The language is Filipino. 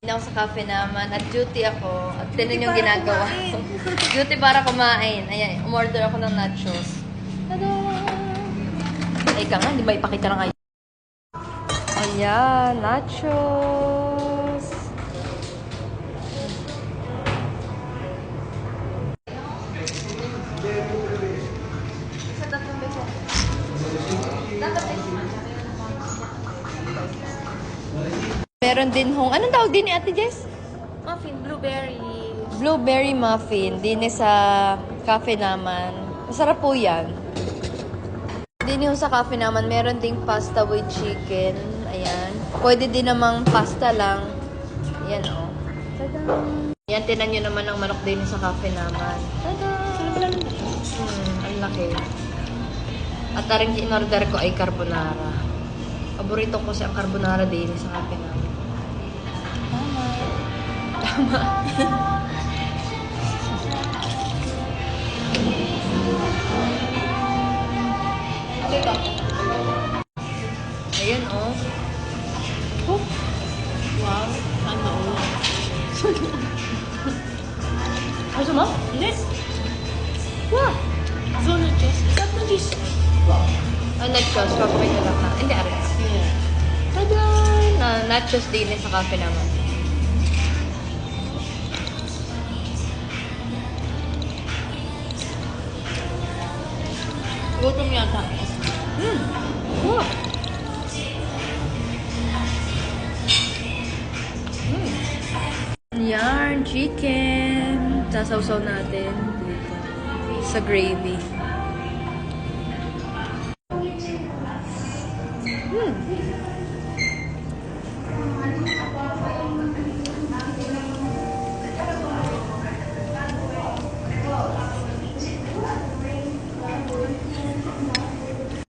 Hindi ako sa cafe naman at duty ako. At tinan yung ginagawa ko. duty para kumain. Ayan, umorder ako ng nachos. Tada! Ay ka nga, hindi ba ipakita na ngayon? Ayan, nachos. Meron din hong, anong tawag din ni Ate Jess? Muffin, blueberry. Blueberry muffin, din sa cafe naman. Masarap po yan. Din yung sa cafe naman, meron ding pasta with chicken. Ayan. Pwede din namang pasta lang. Ayan, oh. Tada! Ayan, tinan nyo naman ang manok din sa cafe naman. Tada! Hmm, ang laki. At taring in-order ko ay carbonara. Paborito ko kasi ang carbonara din sa cafe namin. Tama. Ayan, oh. Oh. Wow, sana all. Ano sama? Hindi. Wow. So, na just, is that na just? Ah, nachos. Papakin na lang na. Hindi, aray. Yeah. Tada! Na, nachos din sa cafe naman. Gutom yata. Hmm. Wow. Hmm. Yarn, chicken. Sasawsaw natin dito. Sa gravy. Hmm.